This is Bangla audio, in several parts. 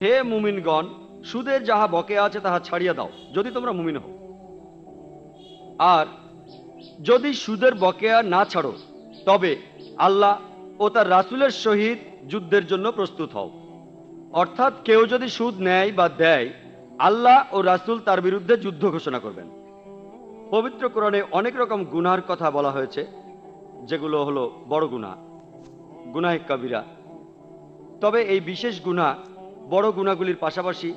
হে মুমিনগণ, সুদের যাহা বকে আছে তাহা ছাড়িয়া দাও, যদি তোমরা মুমিন হও। আর যদি সুদের বকেয়া না ছাড়ো, তবে আল্লাহ ও তার রাসূলের সহিত যুদ্ধের জন্য প্রস্তুত হও। অর্থাৎ কেউ যদি সুদ নেয় বা দেয়, আল্লাহ ও রাসূল তার বিরুদ্ধে যুদ্ধ ঘোষণা করবেন। পবিত্র কোরআনে অনেক রকম গুনার কথা বলা হয়েছে, যেগুলো হলো বড় গুনাহ গুনাহ কবিরা। তবে এই বিশেষ গুনাহ বড় গুণাগুলির পাশাপাশি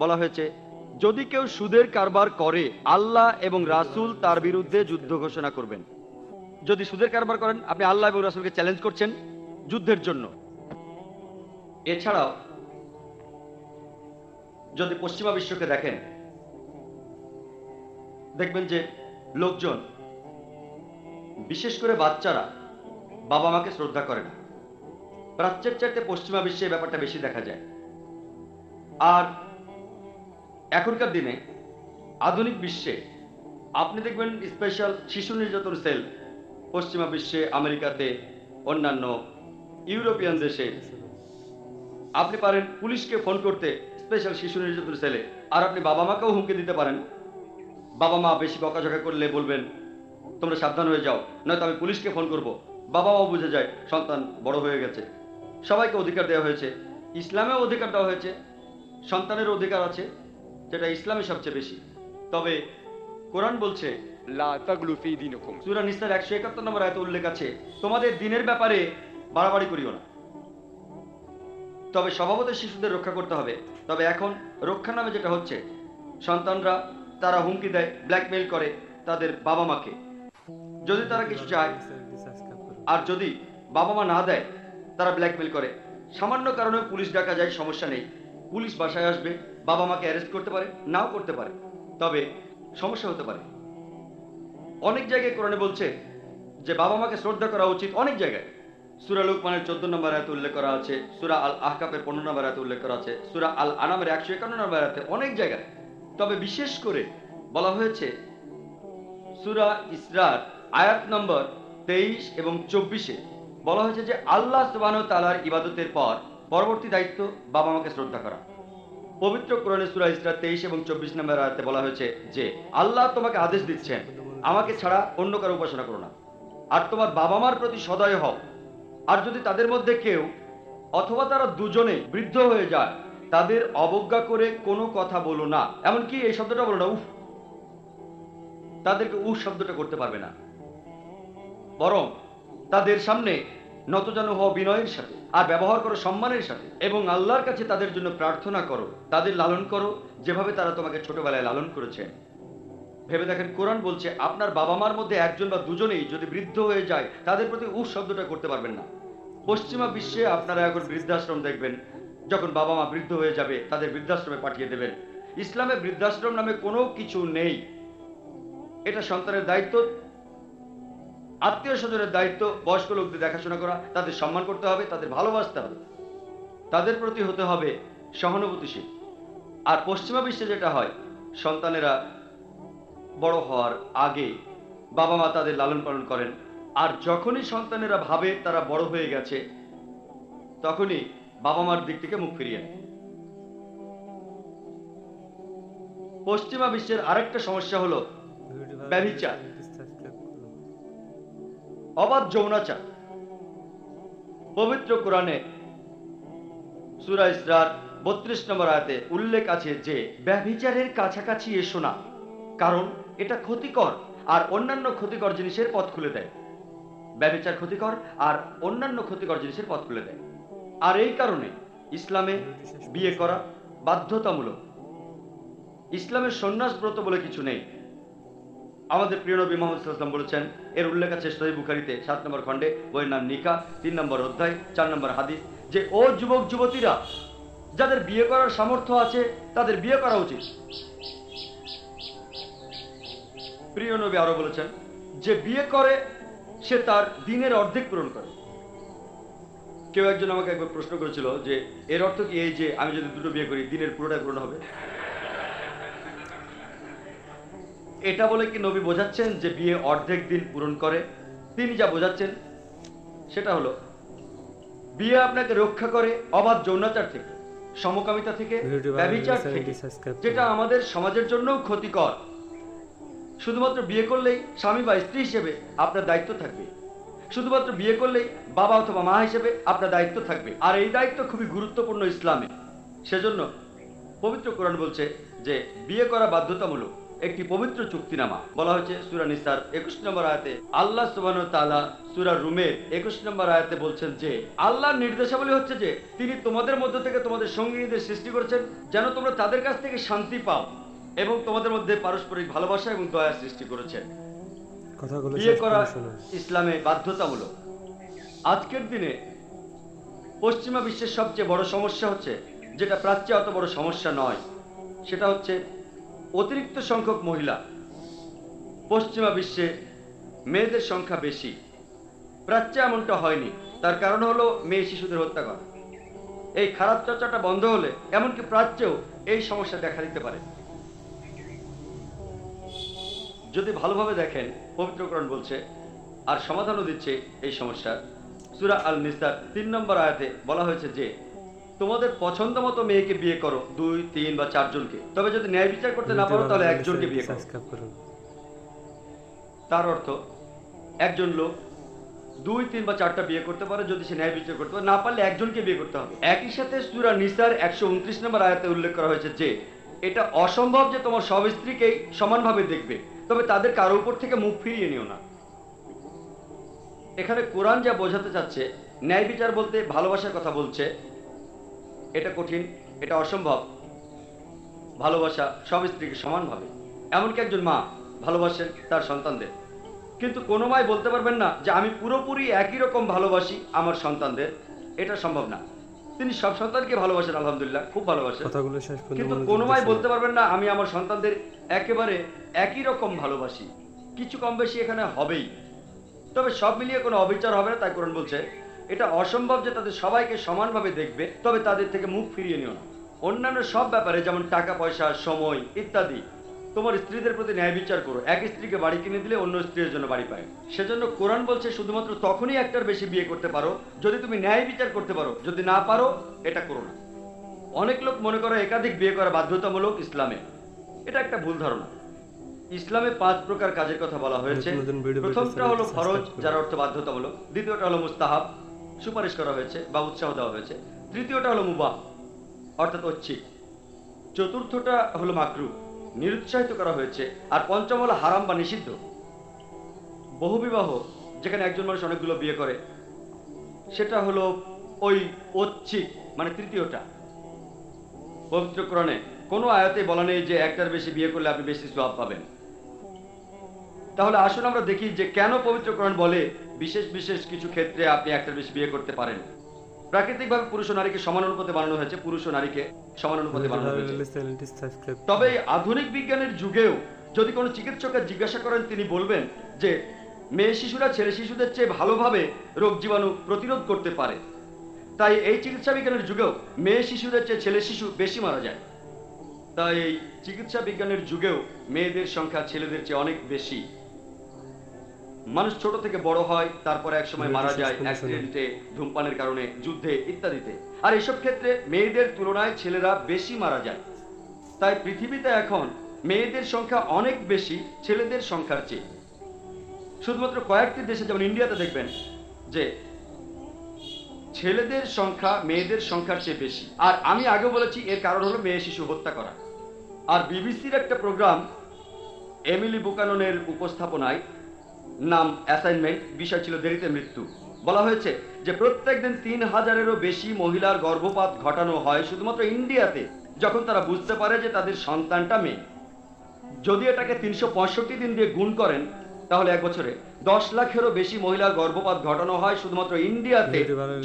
বলা হয়েছে, যদি কেউ সুদের কারবার করে, আল্লাহ এবং রাসূল তার বিরুদ্ধে যুদ্ধ ঘোষণা করবেন। যদি সুদের কারবার করেন, আপনি আল্লাহ এবং রাসূলকে চ্যালেঞ্জ করছেন যুদ্ধের জন্য। এছাড়াও, যদি পশ্চিমা বিশ্বকে দেখেন, দেখবেন যে লোকজন, বিশেষ করে বাচ্চারা বাবা মাকে শ্রদ্ধা করে না। প্রাচ্যের চাইতে পশ্চিমা বিশ্বে ব্যাপারটা বেশি দেখা যায়। আর এখনকার দিনে আধুনিক বিশ্বে, আপনি দেখবেন স্পেশাল শিশু নির্যাতন সেল পশ্চিমা বিশ্বে, আমেরিকাতে, অন্যান্য ইউরোপিয়ান দেশে। আপনি পারেন পুলিশকে ফোন করতে স্পেশাল শিশু নির্যাতন সেলে আর আপনি বাবা মাকেও হুমকি দিতে পারেন। বাবা মা বেশি বকাঝকা করলে বলবেন, তোমরা সাবধান হয়ে যাও, নয়তো আমি পুলিশকে ফোন করব। বাবা মাও বুঝে যায়, সন্তান বড় হয়ে গেছে। সবাইকে অধিকার দেওয়া হয়েছে। ইসলামেও অধিকার দেওয়া হয়েছে। সন্তানের অধিকার আছে যেটা ইসলামে সবচেয়ে বেশি। তবে কোরআন বলছে একশো একাত্তর নম্বর উল্লেখ আছে তোমাদের দিনের ব্যাপারে বাড়াবাড়ি করিও না। তবে স্বভাবত শিশুদের রক্ষা করতে হবে। তবে এখন রক্ষা নামে যেটা হচ্ছে সন্তানরা তারা হুমকি দেয় ব্ল্যাকমেইল করে তাদের বাবা মাকে। যদি তারা কিছু চায় আর যদি বাবা মা না দেয় তারা ব্ল্যাকমেল করে। সামান্য কারণে পুলিশ ডাকা যায় সমস্যা নেই। পুলিশ বাসায় আসবে, বাবা মাকে অ্যারেস্ট করতে পারে, নাও করতে পারে। তবে সমস্যা হতে পারে। অনেক জায়গায় কোরআনে বলছে যে বাবা মাকে শ্রদ্ধা করা উচিত অনেক জায়গায়। সুরা লুকমানের চোদ্দ নম্বর আয়াতে উল্লেখ করা আছে, সুরা আল আহকাপের পনেরো নম্বর আয়াতে উল্লেখ করা আছে, সুরা আল আনামের একশো একান্ন নম্বর আয়াতে অনেক জায়গায়। তবে বিশেষ করে বলা হয়েছে, সুরা ইসরার আয়াত নম্বর তেইশ এবং চব্বিশে বলা হয়েছে যে আল্লাহ সুবাহ তালার ইবাদতের পর পরবর্তী দায়িত্ব বাবা মাকে শ্রদ্ধা করা। পবিত্র কোরআনে সুরা ইসরা তেইশ এবং চব্বিশ নম্বর আয়াতে বলা হয়েছে যে, আল্লাহ তোমাকে আদেশ দিচ্ছেন, আমাকে ছাড়া অন্য কারও উপাসনা করো না। আর তোমার বাবা মার প্রতি সদয় হও। আর যদি তাদের মধ্যে কেউ অথবা তারা দুজনে বৃদ্ধ হয়ে যায়, তাদের অবজ্ঞা করে কোনো কথা বলো না। এমনকি এই শব্দটা বলো না, উফ। তাদেরকে উফ শব্দটা করতে পারবে না। বরং তাদের সামনে নতজানু হও বিনয়ের সাথে, আর ব্যবহার করো সম্মানের সাথে, এবং আল্লাহর কাছে তাদের জন্য প্রার্থনা করো, তাদের লালন করো, যেভাবে তারা তোমাকে ছোটবেলায় লালন করেছে ভেবে দেখেন, কোরআন বলছে, আপনার বাবা মার মধ্যে একজন বা দুজনেই যদি বৃদ্ধ হয়ে যায়, তাদের প্রতি উফ শব্দটা করতে পারবেন না। পশ্চিমা বিশ্বে আপনারা এখন বৃদ্ধাশ্রম দেখবেন, যখন বাবা মা বৃদ্ধ হয়ে যাবে, তাদের বৃদ্ধাশ্রমে পাঠিয়ে দেবেন। ইসলামে বৃদ্ধাশ্রম নামে কোনো কিছু নেই। এটা সন্তানের দায়িত্ব আত্মীয় স্বজনের দায়িত্ব, বয়স্ক লোকদের দেখাশোনা করা, তাদের সম্মান করতে হবে, তাদের ভালোবাসতে হবে, তাদের প্রতি হতে হবে সহানুভূতিশীল। আর পশ্চিমা বিশ্বে যেটা হয়, সন্তানেরা বড় হওয়ার আগে বাবা মা তাদের লালন পালন করেন। আর যখনই সন্তানেরা ভাবে তারা বড় হয়ে গেছে, তখনই বাবা মার দিক থেকে মুখ ফিরিয়ে নেয়। পশ্চিমা বিশ্বের আরেকটা সমস্যা হলো ব্যভিচার। অবাধ যৌনাচার পবিত্র কোরআনে সুরা ইসরার বত্রিশ নম্বর আয়াতে উল্লেখ আছে যে, ব্যভিচারের কাছাকাছি এসো না, কারণ এটা ক্ষতিকর আর অন্যান্য ক্ষতিকর জিনিসের পথ খুলে দেয়। ব্যভিচার ক্ষতিকর আর অন্যান্য ক্ষতিকর জিনিসের পথ খুলে দেয়। আর এই কারণে ইসলামে বিয়ে করা বাধ্যতামূলক। ইসলামের সন্ন্যাস ব্রত বলে কিছু নেই। আমাদের প্রিয় নবী মোহাম্মদ বলেছেন, এর উল্লেখ আছে সহি বুখারিতে, সাত নম্বর খণ্ডে, বইয়ের নাম নিকা, তিন নম্বর অধ্যায়, চার নম্বর হাদিস, যে ও যুবক যুবতীরা যাদের বিয়ে করার সামর্থ্য আছে, তাদের বিয়ে করা উচিত। প্রিয় নবী আরও বলেছেন, যে বিয়ে করে, সে তার দিনের অর্ধেক পূরণ করে। কেউ একজন আমাকে একবার প্রশ্ন করেছিল যে, এর অর্থ কি এই যে আমি যদি দুটো বিয়ে করি, দিনের পুরোটাই পূরণ হবে? এটা বলে কি নবী বোঝাচ্ছেন যে বিয়ে অর্ধেক দিন পূরণ করে? তিনি যা বোঝাচ্ছেন সেটা হলো বিয়ে আপনাকে রক্ষা করে অবাধ যৌনাচার থেকে সমকামিতা থেকে চ্যানেলটি থেকে যেটা আমাদের সমাজের জন্যও ক্ষতিকর। শুধুমাত্র বিয়ে করলেই স্বামী বা স্ত্রী হিসেবে আপনার দায়িত্ব থাকবে। শুধুমাত্র বিয়ে করলেই বাবা অথবা মা হিসেবে আপনার দায়িত্ব থাকবে। আর এই দায়িত্ব খুবই গুরুত্বপূর্ণ ইসলামে। সেজন্য পবিত্র কোরআন বলছে যে বিয়ে করা বাধ্যতামূলক। একটি পবিত্র চুক্তিনামা। বলা হয়েছে সুরা নিসার একুশ নম্বর আয়াতে আল্লাহ সুবান তালা সুরা রুমের একুশ নম্বর আয়াতে বলছেন যে আল্লাহর নির্দেশাবলী হচ্ছে যে তিনি তোমাদের মধ্য থেকে তোমাদের সঙ্গীদের সৃষ্টি করেছেন যেন তোমরা তাদের কাছ থেকে শান্তি পাও এবং তোমাদের মধ্যে পারস্পরিক ভালোবাসা এবং দয়া সৃষ্টি করেছেন। বিয়ে করা ইসলামে বাধ্যতামূলক। আজকের দিনে পশ্চিমা বিশ্বের সবচেয়ে বড় সমস্যা হচ্ছে যেটা প্রাচ্যে অত বড় সমস্যা নয় সেটা হচ্ছে অতিরিক্ত সংখ্যক মহিলা। পশ্চিমা বিশ্বে মেয়েদের সংখ্যা বেশি। প্রাচ্যে এমনটা হয়নি। তার কারণ হলো মেয়ে শিশুদের হত্যা করা। এই খারাপ চর্চাটা বন্ধ হলে এমনকি প্রাচ্যেও এই সমস্যা দেখা দিতে পারে। যদি ভালোভাবে দেখেন পবিত্রকরণ বলছে, আর সমাধানও দিচ্ছে এই সমস্যার। সুরা আল নিসার তিন নম্বর আয়াতে বলা হয়েছে যে তোমাদের পছন্দ মতো মেয়েকে বিয়ে করো দুই তিন বা চারজনকে। তবে যদি ন্যায় বিচার করতে না পারো তাহলে একজনকে বিয়ে করো। তার অর্থ একজন লোক দুই তিন বা চারটা বিয়ে করতে পারে যদি সে ন্যায় বিচার করতে পারে। না পারলে একজনকে বিয়ে করতে হবে। একই সাথে সুরা নিসার একশো উনত্রিশ নম্বর আয়াতে উল্লেখ করা হয়েছে যে এটা অসম্ভব যে তোমার সব স্ত্রীকেই সমানভাবে দেখবে। তবে তাদের কারও উপর থেকে মুখ ফিরিয়ে নিও না। এখানে কোরআন যা বোঝাতে চাচ্ছে ন্যায় বিচার বলতে ভালোবাসার কথা বলছে এটা কঠিন এটা অসম্ভব। ভালোবাসা সব স্ত্রীকে সমানভাবে এমনকি একজন মা ভালোবাসেন তার সন্তানদের। কিন্তু কোনো মাই বলতে পারবেন না যে আমি পুরোপুরি একই রকম ভালোবাসি আমার সন্তানদের। এটা সম্ভব না। তিনি সব সন্তানকে ভালোবাসেন আলহামদুলিল্লাহ খুব ভালোবাসেন। কিন্তু কোনো মাই বলতে পারবেন না আমি আমার সন্তানদের একেবারে একই রকম ভালোবাসি। কিছু কম বেশি এখানে হবেই। তবে সব মিলিয়ে কোনো অবিচার হবে না তাই কোরআন বলছে এটা অসম্ভব যে তাদের সবাইকে সমানভাবে দেখবে তবে তাদের থেকে মুখ ফিরিয়ে নিও না। অন্যান্য সব ব্যাপারে যেমন টাকা পয়সা সময় ইত্যাদি তোমার স্ত্রীদের প্রতি ন্যায় বিচার করো। এক স্ত্রীকে বাড়ি কিনে দিলে অন্য স্ত্রীর জন্য বাড়ি পায়। সেজন্য কোরআন বলছে শুধুমাত্র তখনই একটার বেশি বিয়ে করতে পারো যদি তুমি ন্যায় বিচার করতে পারো। যদি না পারো এটা করো না। অনেক লোক মনে করে একাধিক বিয়ে করা বাধ্যতামূলক ইসলামে। এটা একটা ভুল ধারণা। ইসলামে পাঁচ প্রকার কাজের কথা বলা হয়েছে। প্রথমটা হলো ফরজ যার অর্থ বাধ্যতামূলক। দ্বিতীয়টা হলো মুস্তাহাব। সুপারিশ করা হয়েছে বা উৎসাহ দেওয়া হয়েছে। তৃতীয়টা হলো মুবাহ, অর্থাৎ ঐচ্ছিক। চতুর্থটা হলো মাকরু, নিরুৎসাহিত করা হয়েছে। আর পঞ্চম হলো হারাম বা নিষিদ্ধ। বহুবিবাহ যেখানে একজন মানুষ অনেকগুলো বিয়ে করে, সেটা হলো ওই ঐচ্ছিক মানে তৃতীয়টা। পবিত্র কোরআনে কোনো আয়াতে বলা নেই যে একটার বেশি বিয়ে করলে আপনি বেশি সওয়াব পাবেন। তাহলে আসুন আমরা দেখি যে কেন পবিত্র কোরআন বলে বিশেষ বিশেষ কিছু ক্ষেত্রে আপনি একটার বেশি বিয়ে করতে পারেন। প্রাকৃতিকভাবে পুরুষ ও নারীকে সমান অনুপাতে বানানো হয়েছে পুরুষ ও নারীকে সমান অনুপাতে বানানো হয়েছে। তবে আধুনিক বিজ্ঞানের যুগেও যদি কোনো চিকিৎসকের জিজ্ঞাসা করেন তিনি বলবেন যে মেয়ে শিশুরা ছেলে শিশুদের চেয়ে ভালোভাবে রোগ জীবাণু প্রতিরোধ করতে পারে। তাই এই চিকিৎসা বিজ্ঞানের যুগেও মেয়ে শিশুদের চেয়ে ছেলে শিশু বেশি মারা যায়। তাই এই চিকিৎসা বিজ্ঞানের যুগেও মেয়েদের সংখ্যা ছেলেদের চেয়ে অনেক বেশি। মানুষ ছোট থেকে বড় হয় তারপরে এক সময় মারা যায় অ্যাক্সিডেন্টে ধূমপানের কারণে যুদ্ধে ইত্যাদিতে। আর এসব ক্ষেত্রে মেয়েদের তুলনায় ছেলেরা বেশি মারা যায়। তাই পৃথিবীতে এখন মেয়েদের সংখ্যা অনেক বেশি ছেলেদের সংখ্যার চেয়ে। শুধুমাত্র কয়েকটি দেশে যেমন ইন্ডিয়াতে দেখবেন যে ছেলেদের সংখ্যা মেয়েদের সংখ্যার চেয়ে বেশি। আর আমি আগে বলেছি এর কারণ হলো মেয়ে শিশু হত্যা করা। আর বিবিসির একটা প্রোগ্রাম এমিলি বুকাননের উপস্থাপনায় নাম অ্যাসাইনমেন্ট বিষয় ছিল দেরিতে মৃত্যু। বলা হয়েছে যে প্রত্যেক দিন তিন হাজারেরও বেশি মহিলার গর্ভপাত ঘটানো হয় শুধুমাত্র ইন্ডিয়াতে যখন তারা বুঝতে পারে যে তাদের সন্তানটা মেয়ে। যদি এটাকে তিনশো পঁয়ষট্টি দিন দিয়ে গুণ করেন তাহলে এক বছরে দশ লাখেরও বেশি মহিলার গর্ভপাত ঘটানো হয় শুধুমাত্র ইন্ডিয়াতে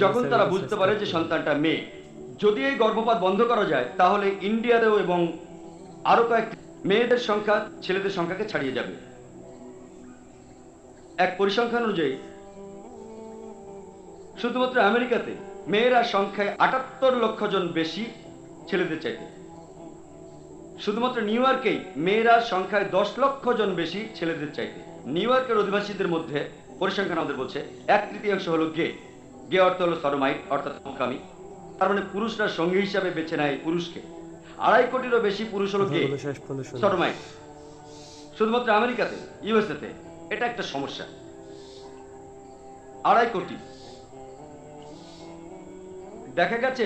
যখন তারা বুঝতে পারে যে সন্তানটা মেয়ে। যদি এই গর্ভপাত বন্ধ করা যায় তাহলে ইন্ডিয়াতেও এবং আরও কয়েকটি মেয়েদের সংখ্যা ছেলেদের সংখ্যাকে ছাড়িয়ে যাবে। এক পরিসংখ্যান অনুযায়ী শুধুমাত্র আমেরিকাতে মেয়েরা সংখ্যায় আটাত্তর লক্ষ জন বেশি ছেলেদের চাইতে। শুধুমাত্র নিউ ইয়র্কেই মেয়েরা সংখ্যায় দশ লক্ষ জন বেশি ছেলেদের চাইতে। নিউ ইয়র্কের অধিবাসীদের মধ্যে পরিসংখ্যান আমাদের বলছে এক তৃতীয়াংশ হলো গে। গে অর্থ হলো সরমাইট অর্থাৎ সমকামী তার মানে পুরুষরা সঙ্গী হিসাবে বেছে নেয় পুরুষকে। আড়াই কোটিরও বেশি পুরুষ হলো গে কথাগুলো শেষ পর্যন্ত শুনুন। সরমাই। শুধুমাত্র আমেরিকাতে ইউএসএতে এটা একটা সমস্যা। আড়াই কোটি। দেখা গেছে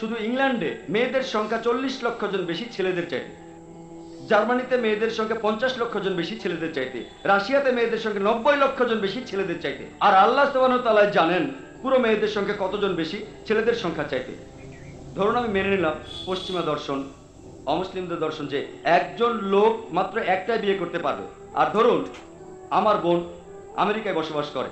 শুধু ইংল্যান্ডে মেয়েদের সংখ্যা চল্লিশ লক্ষ জন বেশি ছেলেদের চাইতে। জার্মানিতে মেয়েদের সংখ্যা পঞ্চাশ লক্ষ জন বেশি ছেলেদের চাইতে। রাশিয়াতে মেয়েদের সংখ্যা নব্বই লক্ষ জন বেশি ছেলেদের চাইতে। আর আল্লাহ তালায় জানেন পুরো মেয়েদের সংখ্যা কতজন বেশি ছেলেদের সংখ্যা চাইতে। ধরুন আমি মেনে নিলাম, পশ্চিমা দর্শন, অমুসলিমদের দর্শন যে একজন লোক মাত্র একটাই বিয়ে করতে পারবে। আর ধরুন আমার বোন আমেরিকায় বসবাস করে।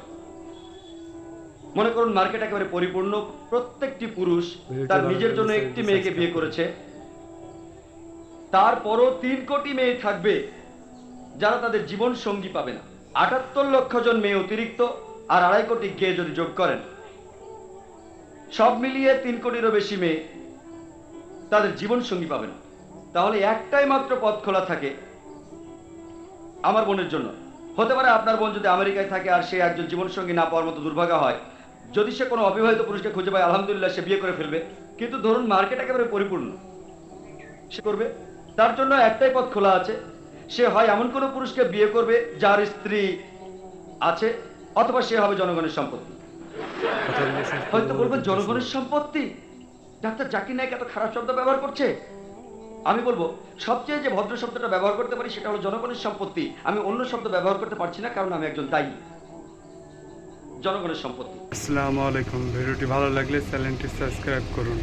মনে করুন মার্কেট একেবারে পরিপূর্ণ প্রত্যেকটি পুরুষ তার নিজের জন্য একটি মেয়েকে বিয়ে করেছে। তারপরও তিন কোটি মেয়ে থাকবে যারা তাদের জীবন সঙ্গী পাবে না। আটাত্তর লক্ষ জন মেয়ে অতিরিক্ত আর আড়াই কোটি গে যদি যোগ করেন। সব মিলিয়ে তিন কোটিরও বেশি মেয়ে তাদের জীবন সঙ্গী পাবে না। তাহলে একটাই মাত্র পথ খোলা থাকে আমার বোনের জন্য। হতে পারে আপনার বোন যদি আমেরিকায় থাকে আর সে একজন জীবন সঙ্গী না পাওয়ার মতো দুর্ভাগা হয়। যদি সে কোনো অবিবাহিত পুরুষকে খুঁজে পায় আলহামদুলিল্লাহ সে বিয়ে করে ফেলবে। কিন্তু ধরুন মার্কেট একেবারে পরিপূর্ণ। সে করবে। তার জন্য একটাই পথ খোলা আছে। সে হয় এমন কোনো পুরুষকে বিয়ে করবে যার স্ত্রী আছে অথবা সে হবে জনগণের সম্পত্তি। হয়তো বলবেন জনগণের সম্পত্তি? ডাক্তার জাকির নায়ক এত খারাপ শব্দ ব্যবহার করছে? আমি বলব, সবচেয়ে যে ভদ্র শব্দটা ব্যবহার করতে পারি সেটা হলো জনগণের সম্পত্তি। আমি অন্য শব্দ ব্যবহার করতে পারছি না, কারণ আমি একজন দায়ী। জনগণের সম্পত্তি। আসসালামু আলাইকুম, ভিডিওটি ভালো লাগলে চ্যানেলটি সাবস্ক্রাইব করুন।